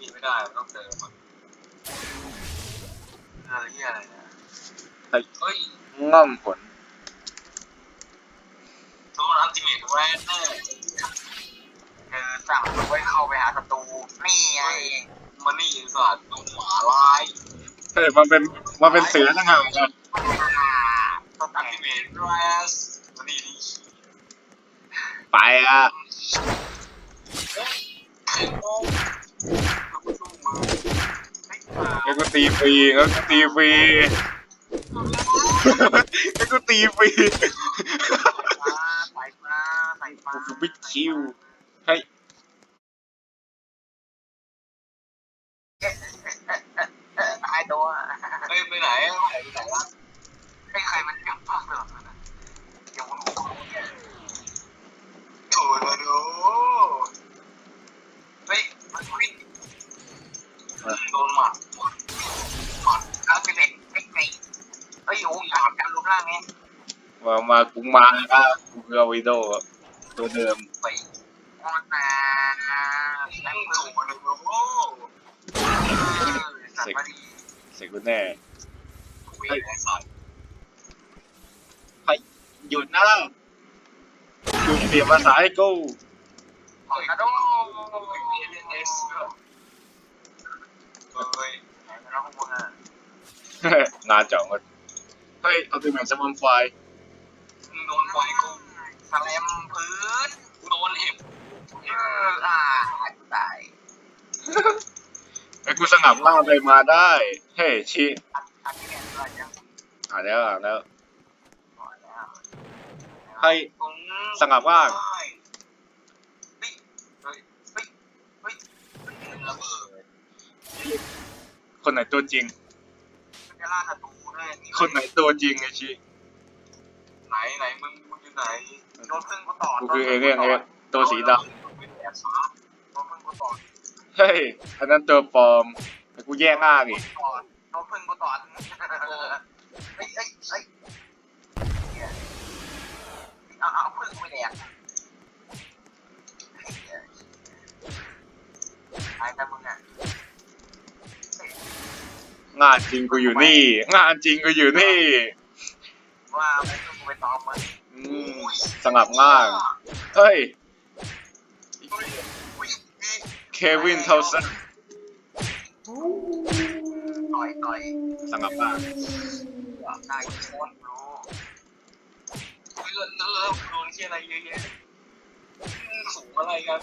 มีไม่ได้มันต้องเติมอะอะไรเหี้ยอะไรเนี่ยเฮ้ยง่อมผลโดนอัลติเมทแวนเนอร์เออสั่งไว้เข้าไปหาศัตรูนี่ไงมันนี่สัตว์ตัวหมาลายเฮ้ยมันเป็นมันเป็นเสือต่างหากนะต้องอัลติเมทแวสมันนี่ดิไปอะ เฮ้ยโอ้ยกูสู้มือเฮ้ยมาไอ้กูตีฟรีแล้วกูตีฟรีไอ้กูตีฟรีใส่มาใส่มากูคือบิ๊กคิวเฮ้ยตายตัวเฮ้ยไปไหนไปไหนไปไหนวะ ลงล่างไงมา มากูมาแล้วกูคือเอาวิโดตัวเดิมไปว่านาแล้วมือหัวเลยโอ้สัตว์มาดีเสกกูแน่วิ่งไอ้สัตว์หยุดนะหยุดเปลี่ยนภาษาให้กูเฮ้ยโดเอเลียนเอสเฮ้ยไหนมาแล้วข้างบนอะงานจ่องกันเฮ้ยเอาตัวแมนสมอนไฟมึงโดนไฟกูสแลมพื้นโดนเห็บเอออ่าตายไอ้กูสงับล่างไปมาได้ เฮ้ยชีอันอันนี้เนี่ยอะไรยังอ่านแล้วอ่านแล้วพอแล้วให้สงับล่างเฮ้ยเฮ้ยเฮ้ยเฮ้ยเฮ้ยระเบิดคนไหนตัวจริง มันจะล่าศัตรูด้วยคนไหนตัวจริงไอ้ชีไหนไหนมึงมึงอยู่ไหนโดนพึ่งกูต่อกูคือเอเลี่ยนเองตัวสีดโดนพึ่งกูต่อำเฮ้ยอันนั้นตัวปลอมแต่กูแย่งอ้างอีกต่อโดนพึ่งกูต่อเฮ้ยเฮ้ยเฮ้ยเอาเอาพึ่งไปแดกไอ้แต่มึงอะ งานจริงกูอยู่นี่ งานจริงกูอยู่นี่ ว่าไม่พึ่งกูไปตอมมันอืมสงับง่างเฮ้ย เควินเทาสันต่อยต่อยสงับง่างนายโคตรรู้เลื่อนเลื่อนโดนที่อะไรเยอะแยะสูงอะไรกัน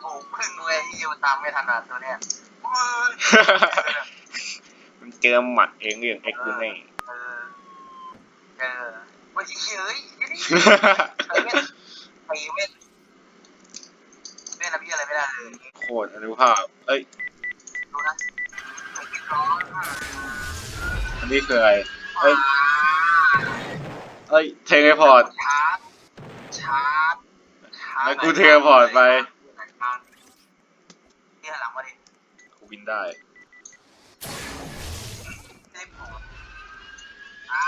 โอ้พึ่งเลยที่อยู่ตามไม่ถนัดตัวเนี้ย มันเจอหมัดเองเรื่องเอ็กซ์ดูนี่เออ เออว่าเฉยไอ้เว้นไอ้เว้นเว้นอะไรพี่อะไรไม่ได้เลยโคตรอนุภาพ เอ้ย ดูนะไอ้ที่ร้อนอันนี้คืออะไร เอ้ย เอ้ย เทเลพอร์ต ชาร์จชาร์จแล้วกูเทเลพอร์ตไปเนี่ยหลังมาดิ กูบินได้เต็มหัวอ่า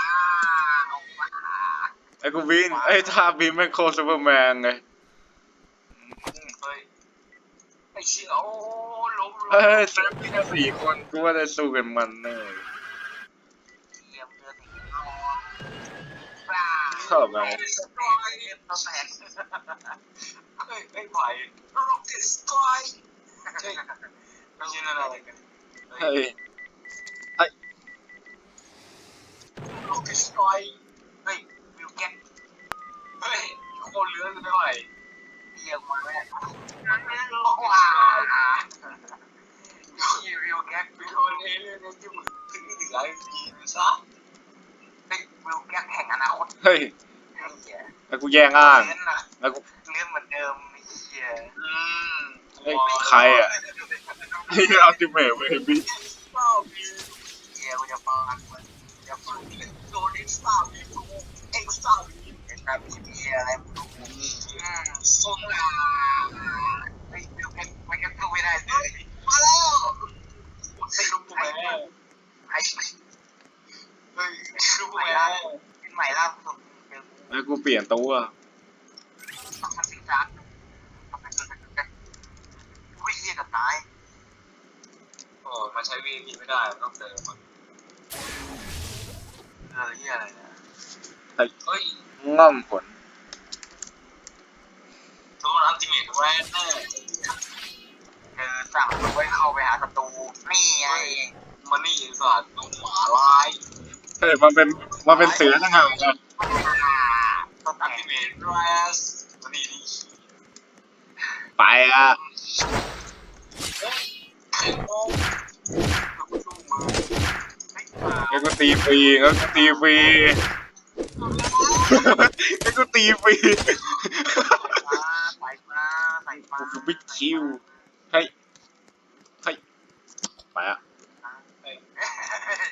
เอามาไอ้กูบินไอ้ท่าบินแม่งโคตรซูเปอร์แมนเลยเฮ้ยไอ้เชี่ยโอ้ล้มเฮ้ยเซฟมีแค่สี่คนกูว่าได้สู้กันมันแน่เหลี่ยมเรือสีทองปลาชอบไงไอ้สกอยตัวแตกเฮ้ยไม่ไหว Rocket Strike เฮ้ยไม่ใช่นั่นอะไรกันเฮ้ย Rocket Strike เฮ้ยวิวแก๊กเฮ้ยโคตรเลือดไม่ไหวเรียกมาแม่ลงมาวิวแก๊กไปโดนเอเลี่ยนที่มึงถึงหนึ่งร้อยปีซะเฮ้ยวิวแก๊กแห่งอนาคต เฮ้ยแล้วกูแย่งอ้างแล้วกูเลี้ยนเหมือนเดิมไอ้เหี้ยอืม เฮ้ยใครอะเฮ้ยอัลติเมทเวบิเป้าวิวเหี้ยกูจะฟังมันจะฟังโดนเอ็กซ์ตร้าวิวเอ็กซ์ตร้าวิวเอ็กซ์ตร้าวิวเหี้ยอะไรไม่รู้อืมส่งอะไอ้วิวแก๊กไม่แก๊กเข้าไม่ได้เลยมาแล้วไม่รู้กูแม่ไอ้เฮ้ยรู้กูแม่เป็นใหม่ล่าสุดเจอกู แล้วกูเปลี่ยนตัว ต้องมาสิงจัก มีไม่ได้ต้องเติมอะเออเฮียอะไรเนี่ยเฮ้ยเฮ้ยง่อมผลโดนอัลติเมทแวนแน่เออสั่งมันไว้เข้าไปหาศัตรูนี่ไงมันนี่สัตว์หนูหมาลายเฮ้ยมันเป็นมันเป็นเสือต่างหากอะต้นอัลติเมทแวนมันนี่นี่ไปอะเฮ้ยโอ้ยกูสู้มือเฮ้ยมา แล้วก็ตีฟรีแล้วก็ตีฟรีแล้วก็ตีฟรีใส่มาใส่มากูบิ๊กคิวเฮ้ยเฮ้ยไปอะเฮ้ย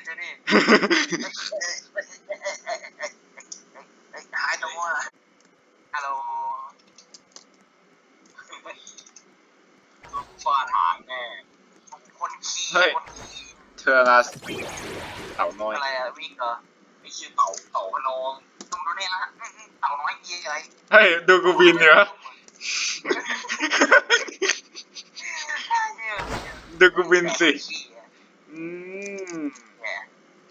เจนี่หายตัวฮัลโหลฟาดหางแน่คนขี้คนขี้ เทอร์ราสเต่าน้อย อะไรอะวิ่งเหรอไอ้ขี้เต่าเต่าพนองดูดูนี่นะเต่าน้อยเยี่ยอะไรเฮ้ย ดูกูบินเนี่ยดูกูบินสิ อืม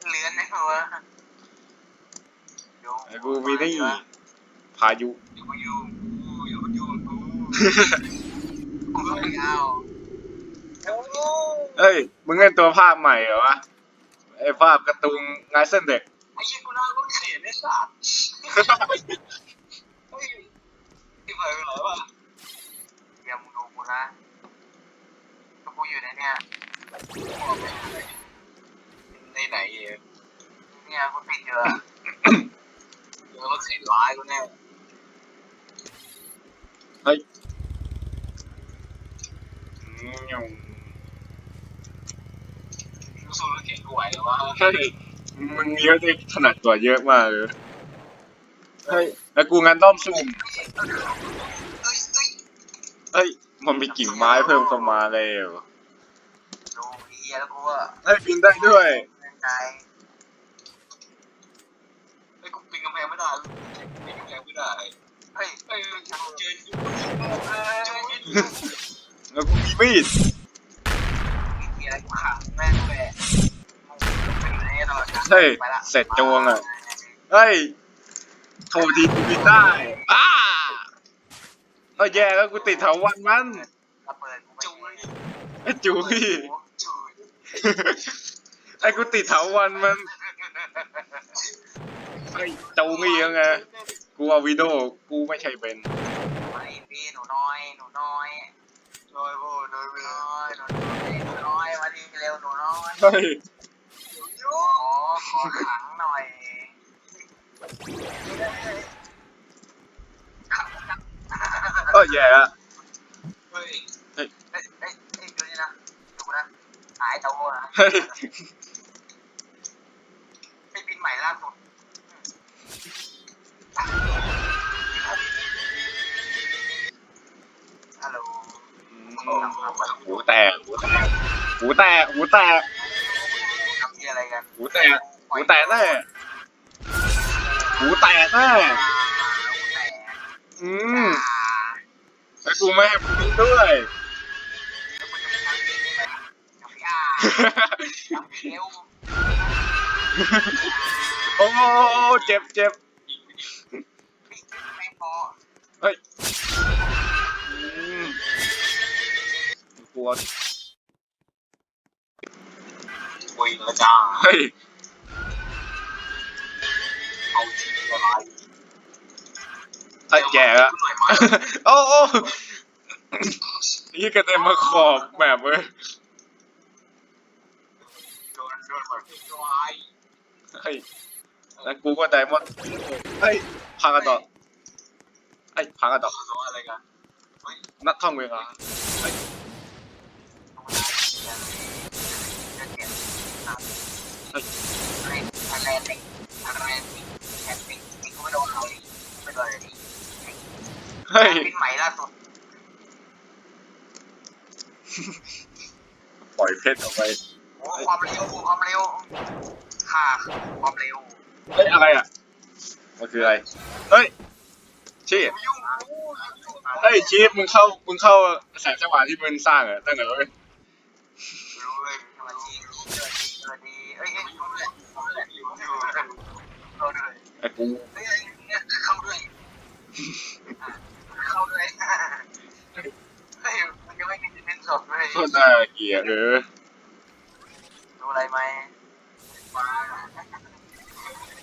เลือนนะวะไอ้กูบินได้พายุ อย่ามายุ่งกูอย่ามายุ่งกูกูไม่เอา โอ้โหเฮ้ย มึงเล่นตัวภาพใหม่เหรอวะ ไอ้ภาพการ์ตูนงานเส้นเด็ก ไอ้ยี่กูน่ารถเข็นไอ้สัตว์เฮ้ยที่ไปเป็นไรวะเดี๋ยวมึงดูกูนะถ้ากูอยู่ในเนี่ยในไหนเองเนี่ยกูติดเยอะเดี๋ยวรถเข็นร้ายกูแน่เฮ้ยอืมยง สู้รถเข็นกูไหวหรอวะเฮ้ยมึงเยอะได้ถนัดกว่าเยอะมากเลยเฮ้ยแล้วกูงานด้อมสุ่มเอ้ยเอ้ยเฮ้ยมันมีกิ่งไม้เพิ่มเข้ามาแล้วดูเฮียแล้วกูว่าเฮ้ยบินได้ด้วยใจไอ้กูปีนกำแพงไม่ได้ปีนกำแพงไม่ได้เฮ้ยเฮ้ยเจอเจอเจอแล้วกูมีมีด เฮียกูขังแม่งแหละเป็นไงตลอดเฮ้ยเสร็จจวงอะเฮ้ยโทรทีกูบินได้อ้าเอ้ยแย่แล้วกูติดเถาวันมันระเบิดกูจุ้ยไอ้จุ้ยจุ้ยไอ้กูติดเถาวันมันไอ้จูงอีกยังไงกูเอาวิดีโอกูไม่ใช่เป็นไอ้พี่หนูน้อยหนูน้อย น้อยโว้น้อยน้อยหนูน้อยหนูน้อยมาดีเร็วหนูน้อยเฮ้ยขอขอขังหน่อยเออแย่ละเฮ้ยเฮ้ยเฮ้ยเฮ้ยเฮ้ยดูนี่นะดูนะหายเตัวนะเฮ้ยไปบินใหม่ล่าสุด หูแตกหูแตกหูแตกหูแตกทำที่อะไรกันหูแตกหูแตกแน่หูแตกแน่อืมไอ้กูไม่ให้มึงด้วยโอ้เจ็บเจ็บเฮ้ย กลัววิ่งแล้วจ้าเฮ้ยเอาที่อะไรเฮ้ยแย่ละโอ้โอ้ยี่กระเด็นมาขอบแบบเว้ยโดนโดนแบบตัวไอ้เฮ้ยแล้วกูก็ไดมอนด์เฮ้ยพังกระดอเฮ้ยพังกระดอกตัวอะไรกัน นัดท่องเวลา เฮ้ยอะไรติอะไรติแคปปิ้งติกูไม่โดนเขาดิไม่โดนเลยดิเฮ้ยบินใหม่ล่าสุดปล่อยเพชรออกไปโอ้ความเร็วความเร็วค่ะความเร็วเฮ้ยอะไรอะมันคืออะไรเฮ้ยชีพยุ่งเฮ้ยชีพมึงเข้ามึงเข้าแสงสว่างที่มึงสร้างเหรอตั้งแต่เว้ย รู้เลยทำไมจีสวัสดีเอ้ยเอ้ยเข้าด้วยเข้าด้วยเข้าด้วยไอ้กูเฮ้ยเข้าด้วยเข้าด้วยเฮ้ยมันยังไม่มีเน้นสดเลยโคตรน่าเกลียดเออดูอะไรไหมฟ้า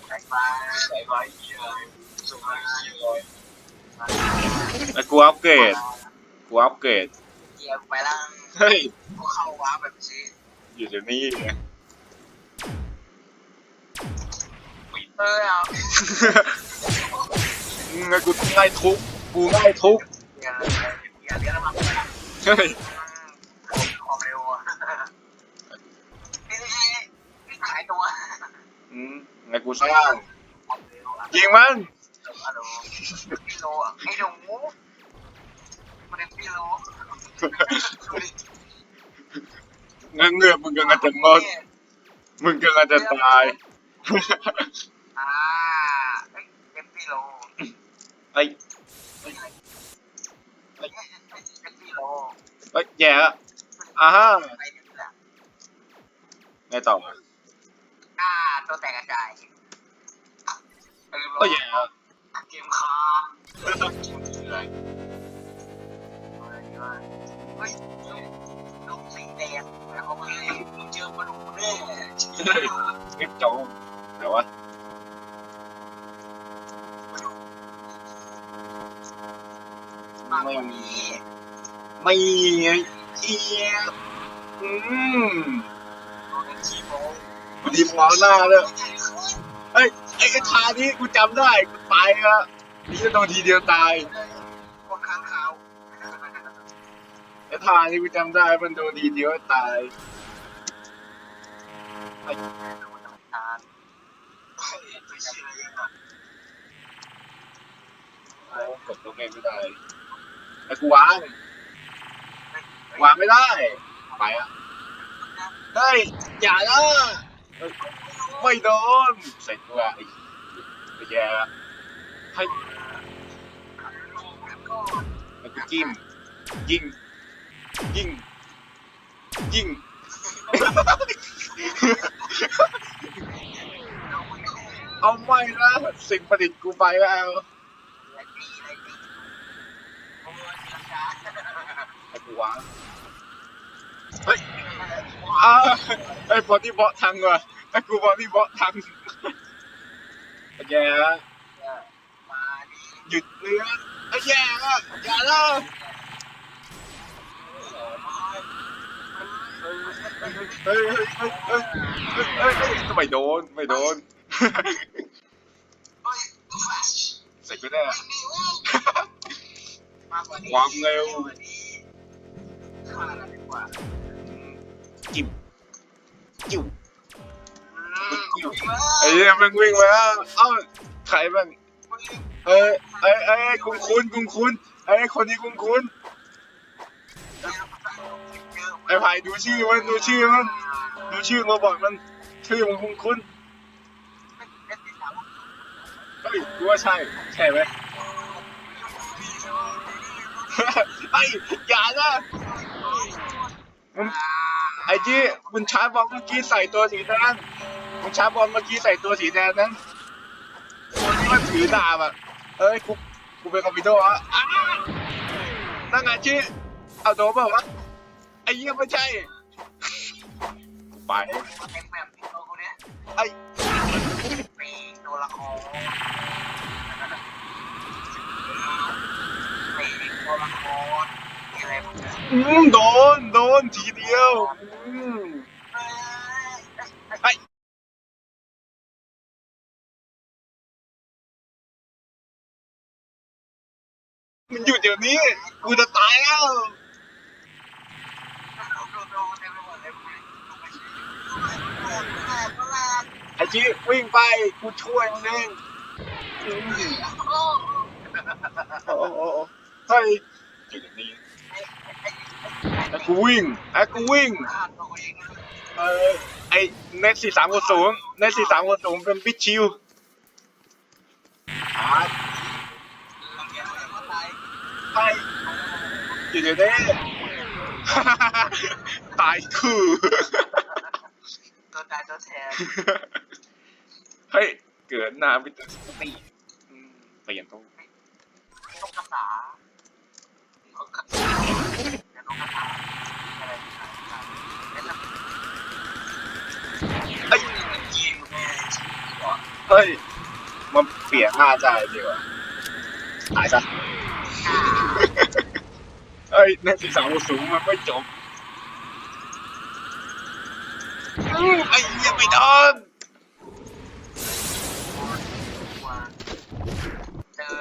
สายฟ้าสายฟ้าเยี่ยสายฟ้าเยี่ยไอ้กูอัปเกรดกูอัปเกรดเยี่ยไปแล้ว เฮ้ยกูเข้าว้าแบบนี้อยู่เดี๋ยวนี้ไงเออเอาไงกูไล่ทุบกูไล่ทุบอย่าอย่าเรียกมาเฮ้ยความเร็วอะนี่นี่ขายตัวอืมไงกูสร้างยิงมันฮัลโหลพี่โลไอ้หนูมันเป็นพี่โล เงือกเงือกมึงกำลังจะงดมึงกำลังจะตาย อ่าเอ้ยเป็นพี่โลไอ้เป็นพี่โลไอ้ยแย่ละอ่าฮะไปถึงละไงต่ออ่าตัวแตกกระจาย ก็แย่ละ ฮ้ยลูกสีแดงแล้วเขามาให้เจอปลาดุกแน่คลิปจงแต่ว่าไม่มี ไม่ไงเอียอืมกูดีมองหน้าเลยเอ้ยไอ้ไอ้ทานี้กูจำได้กูตายละนี่จะโดนทีเดียวตาย ทานี้กูจำได้มันโดนทีเดียวตายทานตัวเชื่อโอ้กดตัวเองไม่ได้ไอ้กูวางวางไม่ได้ ไปอะเฮ้ยอย่านะเฮ้ยไม่โดนเสร็จกูอะไอ้ไอ้แย่ให้ไอ้กูจิ้มยิง ยิงยิงเอาไม่นะสิ่งประดิษฐ์กูไปแล้วไอ้กูวางเฮ้ยอ้าไอ้บอดี้บอททังว่ะไอ้กูบอดี้บอทังไอ้แย่ละมาหยุดเรือไอ้แย่ละอย่าเฮ้ย เฮ้ยเฮ้ยเฮ้ยเฮ้ยเฮ้ยเฮ้ยไม่โดนไม่โดนเสร็จก็ได้วความเร็วจิ้มจิ้มไอ้เหี้ยมันวิ่งมาแล้วเอ้าใครมันเอ้ยเอ้ยเอ้ยคุ้นคุ้นคุ้นคุ้นเอ้ยคนนี้คุ้นคุ้นไอ้ไผ่ดูชื่อมันดูชื่อมันดูชื่อมาบอกมันชื่อมันคุ้นคุ้นเฮ้ยกูว่าใช่ใช่ไหมไอ้ยอย่านะมึงไอ้จี้มึงชาร์บอลเมื่อกี้ใส่ตัวสีแดงมึงชาร์บอลเมื่อกี้ใส่ตัวสีแดงนั้นคนที่มันถือดาบอะเอ้ยกูกูเป็นคอมพิวเตอร์อะนั่งไงจี้เอาโดนเปล่าวะ ไอ้เหี้ยไม่ใช่กูไปเต็มแบบที่ตัวกูเนี้ยไอ้ปีตัวละครปีตัวละครมีอะไรบ้างเนี่ยอืมโดน โดนทีเดียว อืมไอ้มันหยุดเดี๋ยวนี้ กูจะตายแล้ว อ้ชี้วิ่งไปกูช่วยมึงเองโอ้โหเฮ้ยหยุดเดี๋ยวนี้ไอ้กูวิ่งไอ้กูวิ่งเออไอเน็ตสี่สามกศูนย์เน็ตสี่สามกศูนย์เป็นบิ๊กชิวไปอยู่เดี๋ยวนี้ตายคู่ตัวใจ เฮ้ย เกิดหน้าวิตาตีอืมเปลี่ยนตัวนกกระสาเขาขัดนกกระสาอะไรแล้วเฮ้ยยิงแม่ชีก่อนเฮ้ย มันเปลี่ยนหน้าใจดีกว่าตายซะเฮ้ยในสีสาวสูงมันไม่จบอื้อไอ้เหี้ยไม่โดน เฮ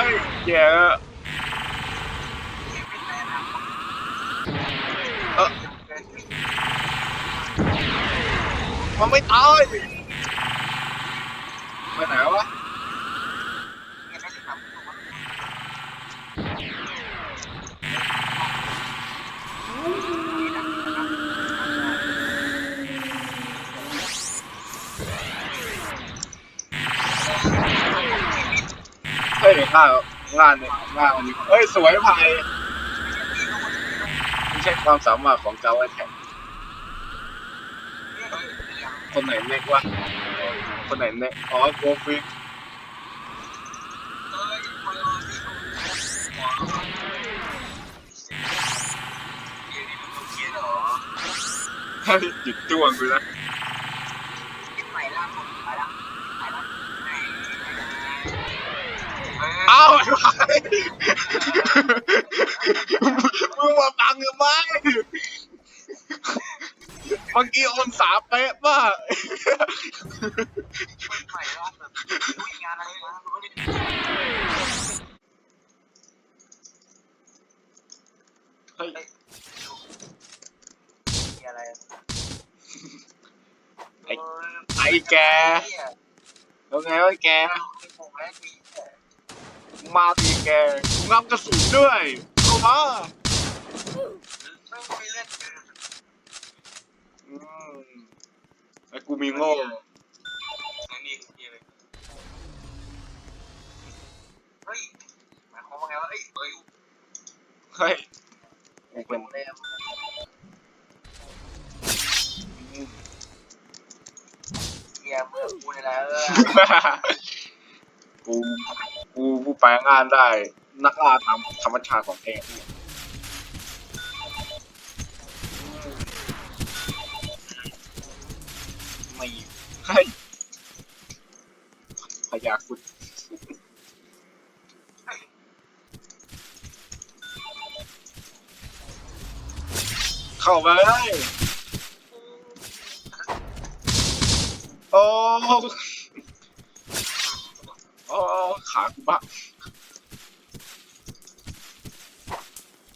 ้ยแย่เออมันไม่ตาย เฮ้ยง่ายง่ายเนี่ยง่ายกว่านี้เฮ้ยสวยไผ่ไม่ใช่ความสามารถของเจ้าไอแท็กคนไหนเน็กวะคนไหนเน็กอ๋อโกฟิกเฮ้ยหยุดจ้วงไปแล้ วอ้าวไอ้ไผ่มึงมาบังทำไมเมื่อกี้องศาเป๊ะมากเฮ้ยไอ้แกแล้วไงวะแก มาตีแกกูงับกระสุนด้วยเข้ามาอืมไอ้กูมีโง่เฮ้ยหมายความว่าไงวะเอ้ยเอ้ยเฮ้ยกูเป็นเลยอืมเกียร์เมื่อกูนี่แหละเออกู กูกูแปลงานได้ นักล่าตามธรรมชาติของแกไม่เฮ้พยาคุณเข้าไปโอ้ อ้ขากูบ้า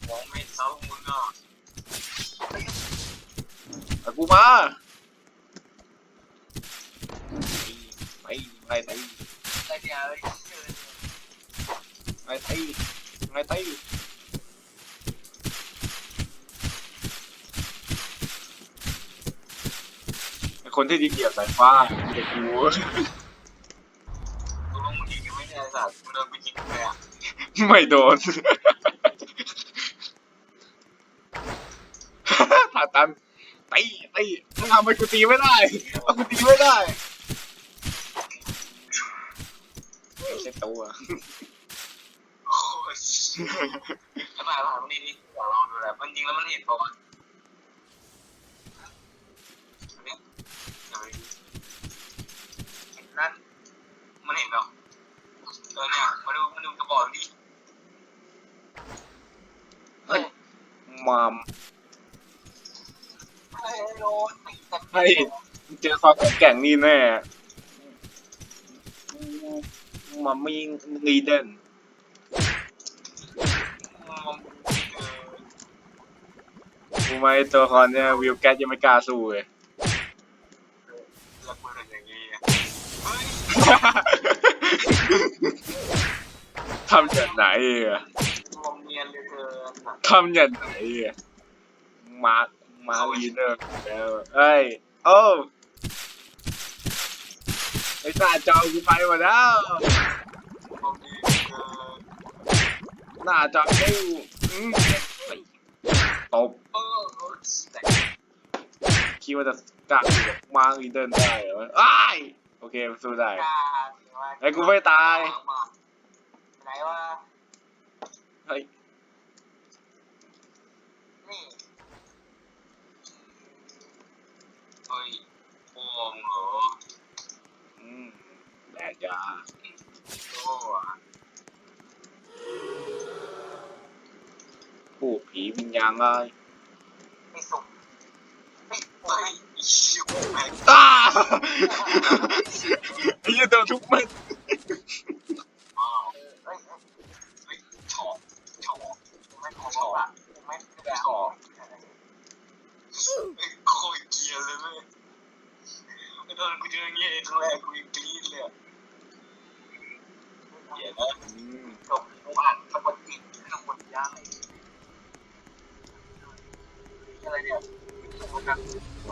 มองไม่เท่ามึงอะขากูมาไปไปไปแต่เดี๋ยวไปไปไปไปไอ้คนที่ดีเกียบสายฟ้ามีแต่กู สัตว์มึงเดินไปยิงเลยอะไม่โดน ผ่าตันตีตีมึงทำให้กูตีไม่ได้เอากูตีไม่ได้ไม่ใช่ตัวโอ้ยทำไมล่ะมันนี่นี่ลองดูแลมันยิงแล้วมันเห็นเปล่าวะอันนี้เห็นนั่นมันเห็นเปล่า เออเนี่ยมาดูมาดูกระบอกดิเฮ้ยมามเฮ้ยโดนตีกันเฮ้ยมึงเจอความแข็งแกร่งนี่แน่มามีงีเดนกูไม่ตัวละครเนี่ยวิวแกสยังไม่กล้าสู้เลยแล้วกูเห็นอย่างนี้อะเฮ้ย ทำอย่างไหนอะมองเนียนเลยเธอทำอย่างไหนอะมามาลีเนอร์แล้วเอ้ยโอ้ไอ้ตาจอกูไปหมดแล้วโอเคเออหน้าจอกูอืมตบเออเออแต่คิดว่าจะกล้าอยู่กับมาลีเดินได้เหรออ้ายโอเคสู้ได้ กล้าไอ้กูไม่ตาย ไหนวะเฮ้ย นี่เฮ้ยพวงเหรอ อืมแดกยาโอ้อะผู้ผีวิญญาณเลยไม่ส่งไม่ไปชิวแม่ง อ้าไอ้เหี้ยโดนทุกเม็ด อ้าวเฮ้ยเฮ้ยชอบชอบไม่ขอชอบอะไม่ไม่ชอบโคตรเกลียดเลยแม่ไม่ตอนกูเจออย่างเงี้ยครั้งแรกกูยังกรี๊ดเลยอะเกลียดนะ อืม จบกูอ่านสะกดจิตข้างบนย่างอะไรเนี่ยกูนั่ง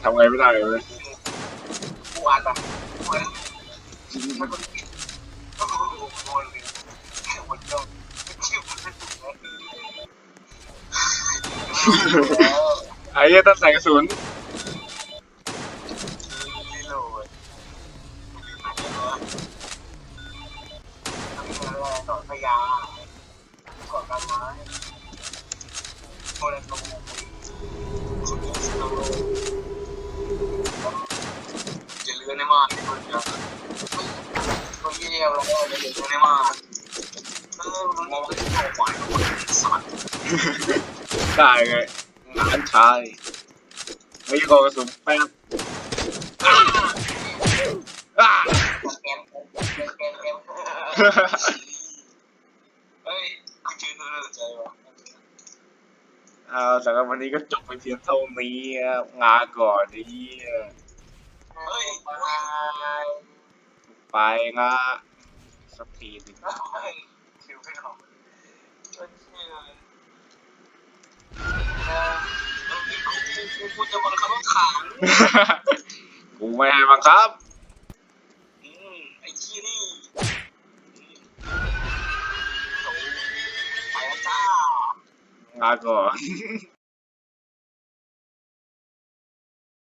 ทำ ไงไม่ได้เลยกูอ่านแบบเหมือนสะกดจิตก็กูดูโมเลยแค่หมดยอดชื่อมันถูกแล้วไอ้เหี้ยตั้งแต่กระสุนรี เฮ้ยกูเจอตัวน่าสนใจว่ะเอาสำหรับวันนี้ก็จบไปเพียงเท่านี้ครับงาก่อนนี้เฮ้ยไปไปงาสักทีหนึงคิวไม่ออกก็เชื่อเออกูกูจะบังคับขังกูไม่ให้บังคับ อืมไอ้ขี้นี่ ไป